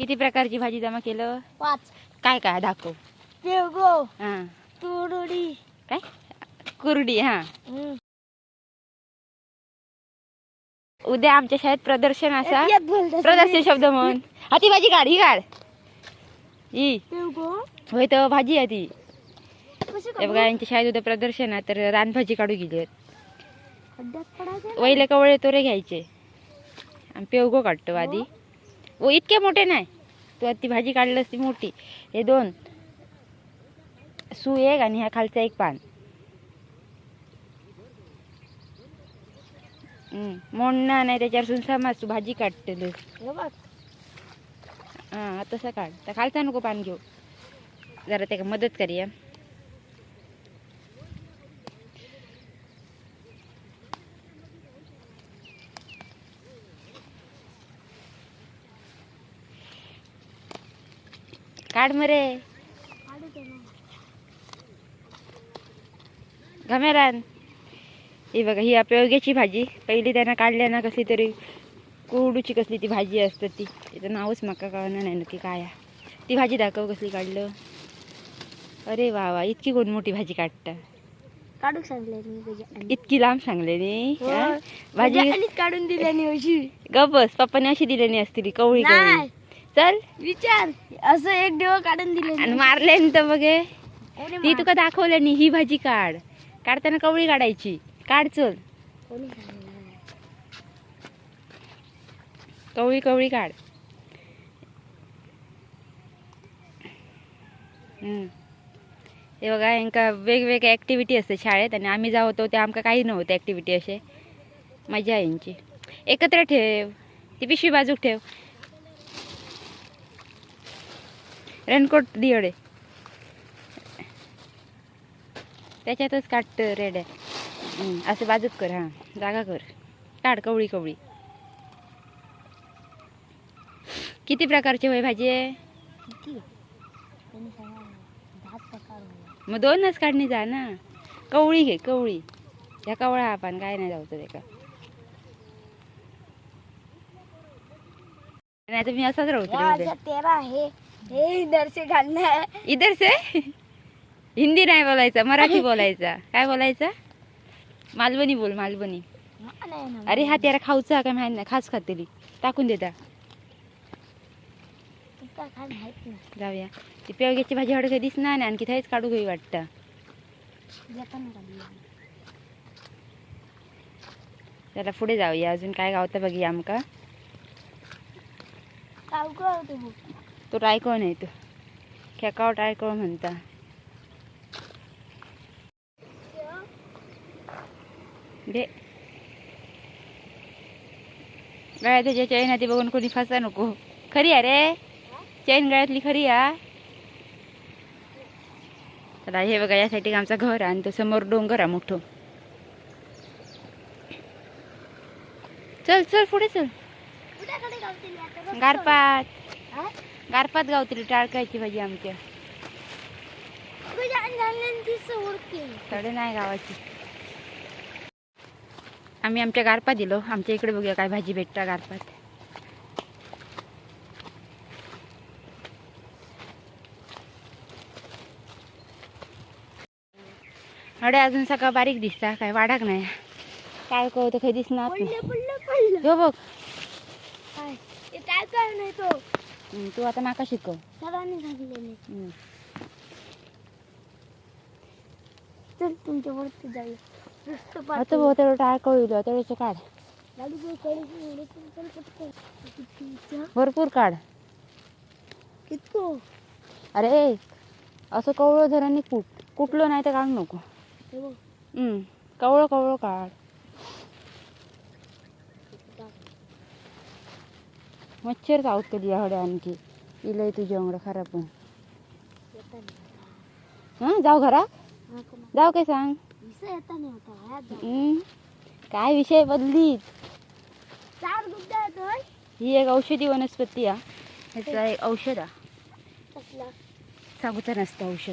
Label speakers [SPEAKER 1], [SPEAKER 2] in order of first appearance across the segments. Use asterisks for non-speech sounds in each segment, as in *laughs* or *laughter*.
[SPEAKER 1] किती प्रकारची भाजी जमा केलं?
[SPEAKER 2] पाच.
[SPEAKER 1] काय काय? दाखव.
[SPEAKER 2] पेवगो
[SPEAKER 1] हा.
[SPEAKER 2] तुरडी.
[SPEAKER 1] काय? कुरडी हा. उद्या आमच्या शाळेत प्रदर्शन असा. प्रदर्शन शब्द म्हण. हा ती भाजी काढ ही काढ. ही
[SPEAKER 2] पेवगो
[SPEAKER 1] होय तर भाजी आहे ती. हे बघा यांच्या शाळेत उद्या प्रदर्शन आहे तर रानभाजी काढू गेली वहिले कवळे तोरे घ्यायचे. आणि पेवगो काढतो आधी. ओ इतके मोठे नाही. तू ती भाजी काढली असती मोठी. हे दोन. सू एक आणि ह्या खालचा एक पान. हम्म, मोडणं नाही त्याच्यावर समज तू भाजी काढतेल.
[SPEAKER 2] हे बघ.
[SPEAKER 1] हा तसं काढ तर खालचा नको पान घेऊ. जरा त्याला मदत करूया काढ मरे. घमेरान ही बघा ही अपयोग्याची भाजी. पहिली त्यांना काढल्या ना कसली तरी. कोरडूची कसली ती भाजी असते ती. तिचं नावच मका कळणार नाही नक्की काय. ती भाजी दाखव कसली काढलं. अरे वा वा इतकी कोण मोठी भाजी काढता.
[SPEAKER 2] काढू सांगले.
[SPEAKER 1] इतकी लांब सांगले?
[SPEAKER 2] भाजी काढून दिल्याने अशी
[SPEAKER 1] गप बस पप्पाने अशी दिली असती ती कवळी कवळी. चल.
[SPEAKER 2] विचार. असं एक देव काढून दिले
[SPEAKER 1] आणि मारले तर बघे ती तुका दाखवलं नी ही भाजी काढ. काढताना कवळी काढायची. काढ चल. कवळी कवळी काढ. हे बघा यांका वेगवेगळ्या ॲक्टिव्हिटी असते शाळेत आणि आम्ही जाऊ होतो ते आमका काही नव्हते ॲक्टिव्हिटी असे. मजा यांची. एकत्र ठेव. ती पिशवी बाजूक ठेव. रेनकोट दियडे. त्याच्यातच रेड्या हम्म, असं बाजूक कर हां जागा कर. काढ कवळी कवळी. किती प्रकारची होय भाजी आहे? मग दोनच काढणी जा ना. कवळी घे कवळी. ह्या कवळा आपण काय नाही जाऊ ते का? नाही तर मी असाच राहतो
[SPEAKER 2] तेरा आहे. हे दर्शे घालणार
[SPEAKER 1] इधर से हिंदी नाही बोलायचं मराठी *laughs* बोलायचा. काय बोलायचं? मालवणी बोल मालवणी. अरे हा त्याला खाऊचा काय माहीत नाही खास खातेली टाकून देता जाऊया. ती पेवग्याची भाजी हडक दिसणार नाही आणखी थाईच काढू घे वाटतं. त्याला पुढे जाऊया. अजून काय गावतं बघूया आमका. तो रायको नाही तो खेकाव टायको म्हणता. दे. गळ्यात त्याच्या चैन ती बघून कोणी फसा नको. खरी आहे रे. चैन गळ्यातली खरी आहे चला हे बघा यासाठी आमचं घर आणि तो समोर डोंगर आहे मोठं. चल चल पुढे चल. गारपात गारपात गावतली टाळकायची भाजी आमच्या. तडे नाही गावाची. आम्ही आमच्या गारपा दिलो. आमच्या इकडे बघूया काय भाजी भेटता गारपात. अडे अजून सकाळ बारीक दिसता. काय वाढाक नाही. काय कळतं काही दिसणार नाही. हो बघ. हम्म, तू आता नाका शिकव.
[SPEAKER 2] चल तुमच्या वरती जाऊया.
[SPEAKER 1] आता काढ? भरपूर काढ.
[SPEAKER 2] कितको?
[SPEAKER 1] अरे असं कवळं धराने कुट कुठलं नाही तर काढू नको. कवळं कवळं काढ. मच्छर चावतली हडे आणखी? इलय तुझ्या वांगडा खराब पण हां जाऊ घरा जाऊ काय सांग? काय विषय बदलीत? ही एक औषधी वनस्पती आहे ह्याचं एक औषध आहे
[SPEAKER 2] कसला
[SPEAKER 1] नसतं औषध.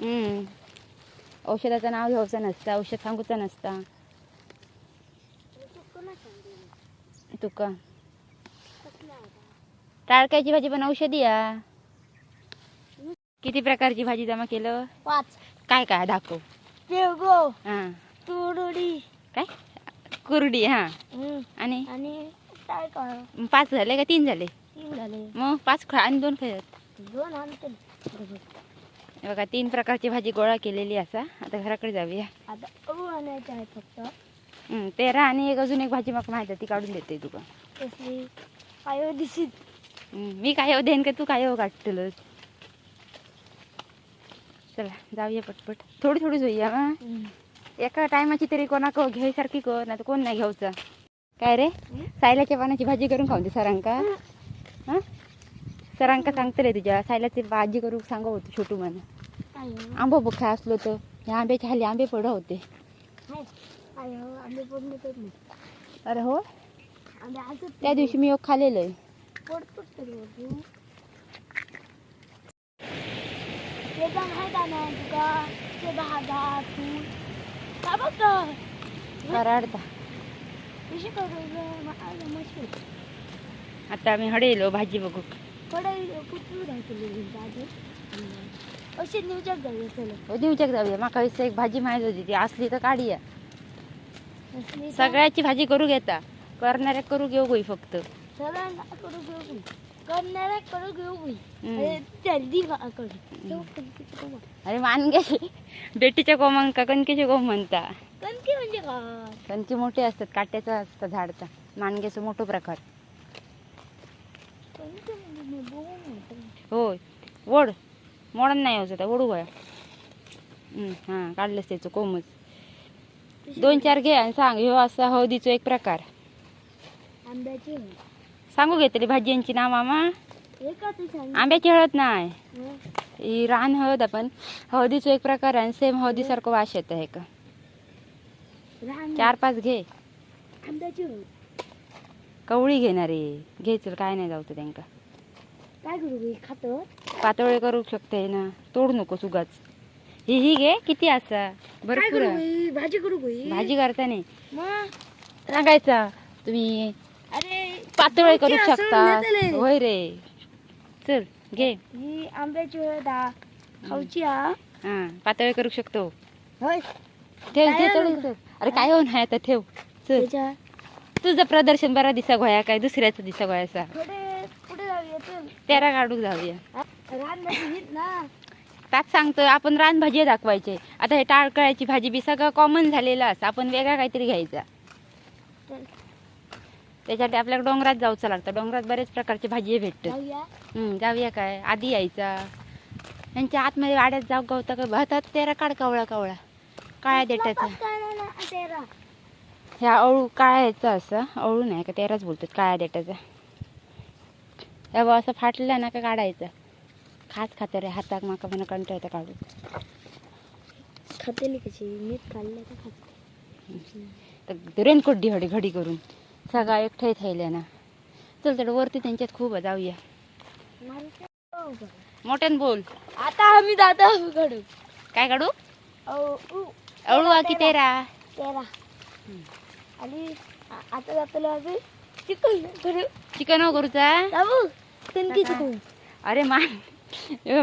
[SPEAKER 1] हम्म. औषधाचं नाव घ्यायचं नसतं औषध सांगूचं नसतं
[SPEAKER 2] तू कोणा सांगितलं?
[SPEAKER 1] तुका. टाळक्याची भाजी पण औषधी या किती प्रकारची भाजी जमा केलं?
[SPEAKER 2] पाच.
[SPEAKER 1] काय काय? दाखव.
[SPEAKER 2] पेवगो
[SPEAKER 1] हा.
[SPEAKER 2] तुरडी.
[SPEAKER 1] काय? कुरडी हा. आणि?
[SPEAKER 2] आणि काय
[SPEAKER 1] पाच झाले का तीन झाले?
[SPEAKER 2] तीन झाले.
[SPEAKER 1] मग पाच खा आणि दोन खायत
[SPEAKER 2] दोन आणते.
[SPEAKER 1] बघा तीन प्रकारची भाजी गोळा केलेली असा. आता घराकडे जाऊया.
[SPEAKER 2] आता आणायचे आहे फक्त.
[SPEAKER 1] तेरा आणि एक अजून एक भाजी मला माहिती ती काढून देते तुका
[SPEAKER 2] कसली? काय दिसीत
[SPEAKER 1] हम्म, मी काय हो देईन का तू काय हो काढतलंस? चला जाऊया पटपट. थोडी थोडी जाऊया मग एका टायमाची तरी कोणाक घ्यायसारखी कर नाही तर कोण नाही घ्यायचं काय रे? सायलाच्या पानाची भाजी करून खाऊन दे सरांका. हा. सरांका सांगतले तुझ्या सायलाची भाजी करू सांगू होतं छोटू म्हणा. आंबो बघ काय असलो तर ह्या आंब्याच्या खाली आंबे पड होते. अरे हो
[SPEAKER 2] असं
[SPEAKER 1] त्या दिवशी मी एक खाल्लेलं आहे.
[SPEAKER 2] मशीन
[SPEAKER 1] आता आम्ही हडेलो भाजी बघू.
[SPEAKER 2] न्यूजच जाऊया
[SPEAKER 1] हो दिवच्याक जाऊया माका विसं एक भाजी माहीत होती ती असली तर काढूया सगळ्याची भाजी करू घेता. करणाऱ्या करू घेऊ गोई फक्त.
[SPEAKER 2] सगळ्यांना करू घेऊ गई करणाऱ्या करू घेऊ गई
[SPEAKER 1] हम्म.
[SPEAKER 2] अरे जल्दी करू. तेव्हा कणकी कुठं
[SPEAKER 1] अरे मानगे बेटीच्या कोमांका कणकेचे कोंब म्हणता?
[SPEAKER 2] कणकी म्हणजे काय?
[SPEAKER 1] कणकी मोठे असतात काट्याचा असतात झाडचा. मानगेचं मोठं प्रकार.
[SPEAKER 2] कणकी म्हणजे
[SPEAKER 1] होय. ओढ मोडन नाही होत ओढू गोया हां काढलंच त्याचं कोमच. दोन चार घे आणि सांग ह्यो असा हळदीचो एक प्रकार.
[SPEAKER 2] आंब्याची.
[SPEAKER 1] सांगू घेतली भाज्यांची नाव मामा. आंब्याची हळद नाही.
[SPEAKER 2] हं.
[SPEAKER 1] ही रान हळद आपण हळदीचो एक प्रकार आहे सेम हळदीसारखं वास येत आहे का. चार पाच घे. कवळी घेणारे घे चल काय नाही जाऊ त्यांका.
[SPEAKER 2] काय करू खातो?
[SPEAKER 1] पातोळे करू शकते ना. तोड नको सुगाच ही ही घे किती असा?
[SPEAKER 2] काय
[SPEAKER 1] भरपूर
[SPEAKER 2] करू
[SPEAKER 1] आहे.
[SPEAKER 2] गई भाजी करू गई
[SPEAKER 1] भाजी करताना
[SPEAKER 2] मग?
[SPEAKER 1] सांगायचा तुम्ही
[SPEAKER 2] अरे
[SPEAKER 1] पातोळे करू
[SPEAKER 2] असं
[SPEAKER 1] शकता. होय रे. चल घे.
[SPEAKER 2] ही आंब्याची हळद हा. खाऊची हा
[SPEAKER 1] हा पातोळे करू शकतो.
[SPEAKER 2] होय.
[SPEAKER 1] ठेव
[SPEAKER 2] काय
[SPEAKER 1] घे
[SPEAKER 2] आणू
[SPEAKER 1] चल, चल. अरे काय हो नाही आता ठेव. चल.
[SPEAKER 2] त्याच्या
[SPEAKER 1] तुझं प्रदर्शन बरा दिसा गोया काय दुसऱ्याचा दिसा गोयाचा
[SPEAKER 2] थोडे पुढे जाऊया? चल.
[SPEAKER 1] तेरा काढूक जाऊया.
[SPEAKER 2] ना.
[SPEAKER 1] त्यात सांगतो आपण रानभाजी दाखवायचे. आता हे टाळकळ्याची भाजी बी सगळं कॉमन झालेलं असं. आपण वेगळा काहीतरी घ्यायचा. त्याच्यासाठी आपल्याला डोंगरात जाऊचं लागतं. डोंगरात बरेच प्रकारची भाजी भेटतात.
[SPEAKER 2] जाऊया.
[SPEAKER 1] काय? आधी यायचा. त्यांच्या आतमध्ये वाड्यात जाऊ गवता का भातात तेरा काढ कावळा कावळा. काळ्या
[SPEAKER 2] तेरा.
[SPEAKER 1] ह्या अळू काळ्या ह्याचा असं. अळू नाही का तेराच बोलतात काळ्या ह्या बा असं फाटलं ना का काढायचं. खात खात रे हाताक माका म्हणा कंटा येतं काढून
[SPEAKER 2] खातेली कशी मीठ खाल्लं का खात
[SPEAKER 1] तर रेनकोट डी हडी घडी करून सगळा एकठाई थायल्या ना चल तर वरती त्यांच्यात खूप जाऊया मोठ्यान बोल
[SPEAKER 2] आता आम्ही जातो कडू
[SPEAKER 1] काय काढू अळू की तेरा
[SPEAKER 2] तेरा आणि आता जातो आम्ही चिकन करू
[SPEAKER 1] चिकन करूचा
[SPEAKER 2] जाऊ
[SPEAKER 1] आता-
[SPEAKER 2] चिकन
[SPEAKER 1] अरे मान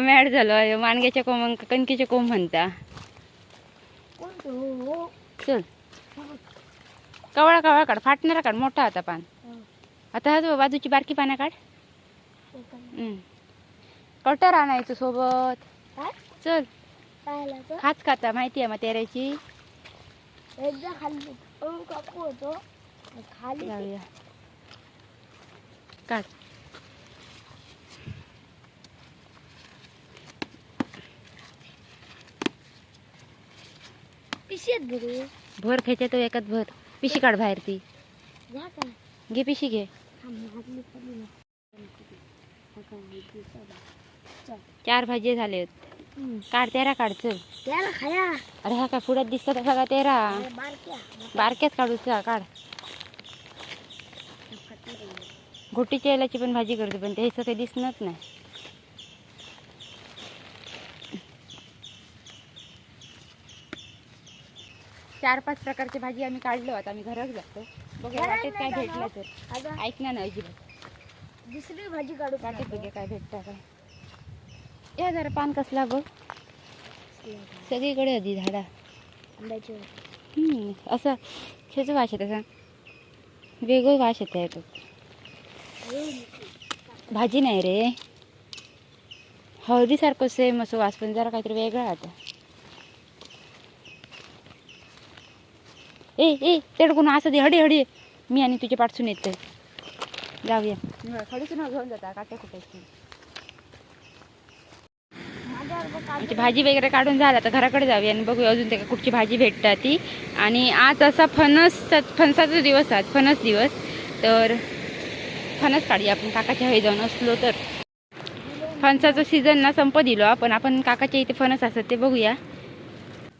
[SPEAKER 1] मॅड झालो मानग्याच्या कोम कणकीचे कोंब म्हणता.
[SPEAKER 2] हो हो.
[SPEAKER 1] चल. कवळा कवळा काढ. फाटणारा काढ. मोठा आता पान. आता हा बाजूची बारकी पानं काढ. कटर आणायचं सोबत. चल? खाच खाता माहिती आहे मग
[SPEAKER 2] होतो.
[SPEAKER 1] जाऊया. काढ.
[SPEAKER 2] पिशेत भरू.
[SPEAKER 1] भर खायच्या तो एकात भर. पिशी काढ बाहेर ती.
[SPEAKER 2] का
[SPEAKER 1] घे पिशी घे. चार भाजी झाले
[SPEAKER 2] हम्म.
[SPEAKER 1] काढ तेरा काढ चल.
[SPEAKER 2] त्याला खाया.
[SPEAKER 1] अरे हा काय पुढ्यात दिसतात सगळा तेरा?
[SPEAKER 2] बारक्या.
[SPEAKER 1] बारक्याच काढूचा काढ. घोटीच्या यालाची पण भाजी करते पण ते काही दिसणार नाही. चार पाच प्रकारची भाजी आम्ही काढलो आता आम्ही घरात जातो. बघूया वाटेत काय
[SPEAKER 2] नाही
[SPEAKER 1] भेटलं तर.
[SPEAKER 2] अगं.
[SPEAKER 1] ऐक ना ना अजिबात.
[SPEAKER 2] दुसरी भाजी काढू
[SPEAKER 1] बाकी बघे काय भेटतं काय या जरा पान कसला बघ. सगळीकडे होती झाडा.
[SPEAKER 2] आंब्याची
[SPEAKER 1] असं ह्याचं वास येत. असा वेगळं वास येत आहे तो भाजी नाही रे. हळदीसारखं सेम असं वास पण जरा काहीतरी वेगळा आता. ए ए तेडकून असं दे हडी हडी. मी आणि तुझे पाठसून येते. जाऊया. खडीतून घेऊन जाता काटे कुठे भाजी वगैरे काढून झाला तर घराकडे जाऊया आणि बघूया अजून ते कुठची भाजी भेटतात ती. आणि आज असा फणस फणसाचा दिवस आज फणस दिवस. तर फणस काढूया आपण काकाच्या हवी जाऊन असलो तर. फणसाचं सीझन ना संप दिलो आपण आपण काकाच्या इथे फणस असत ते बघूया.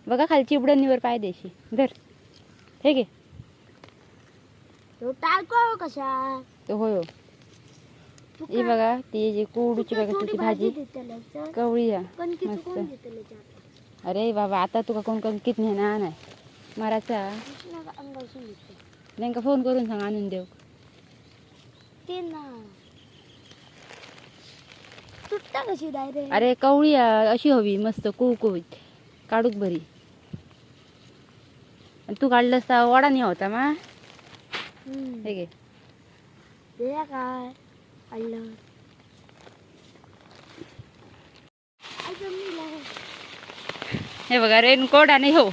[SPEAKER 1] बघा खालची उडणीवर पाय देशी. धर. हे घे.
[SPEAKER 2] टाळको कशा?
[SPEAKER 1] तो होय हो. हे बघा ती जी कोडूची बघा तुझी भाजी कवळी आहे.
[SPEAKER 2] पण किती
[SPEAKER 1] मस्त.
[SPEAKER 2] कोण घेतलं त्यात?
[SPEAKER 1] अरे बाबा आता तुका कोण कोण किती नेणार नाही. माराचा
[SPEAKER 2] घेतलं.
[SPEAKER 1] नेमका फोन करून सांग आणून देऊ.
[SPEAKER 2] ते ना. तुटता कशी डायरेक्ट
[SPEAKER 1] अरे कवळी आहे, अशी हवी मस्त कुळकुळीत. काढूक बरी. आणि तू काढलंस तर वडा नाही होता मा? हे घे.
[SPEAKER 2] काय.
[SPEAKER 1] हे बघा रेनकोट आणि हो.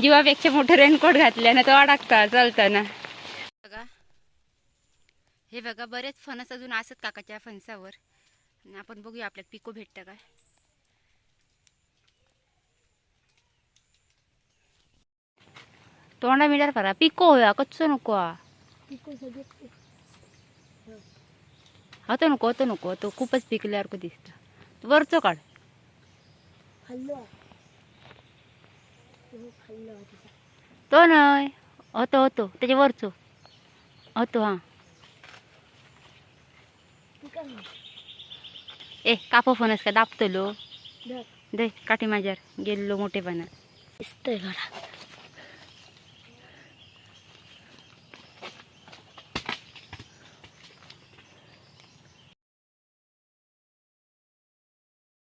[SPEAKER 1] जीवापेक्षा मोठं रेनकोट घातल्यानं तो अडकता चालताना बघा. हे बघा बरेच फणस अजून असत काकाच्या फणसावर. आणि आपण बघूया आपल्याला पिको भेटतं काय. तोंडा मिळार करा पिको होया कच्चो नको हा. हा तो नको तो नको तो खूपच पिकल्यासारखं दिसतं वरचो काढ
[SPEAKER 2] हो,
[SPEAKER 1] तो नाही होतो होतो त्याच्या वरचो होतो हा? ए कापो फणस का दाबतलो. दे काठी माझ्यावर गेलो मोठेपणा
[SPEAKER 2] दिसतंय घरा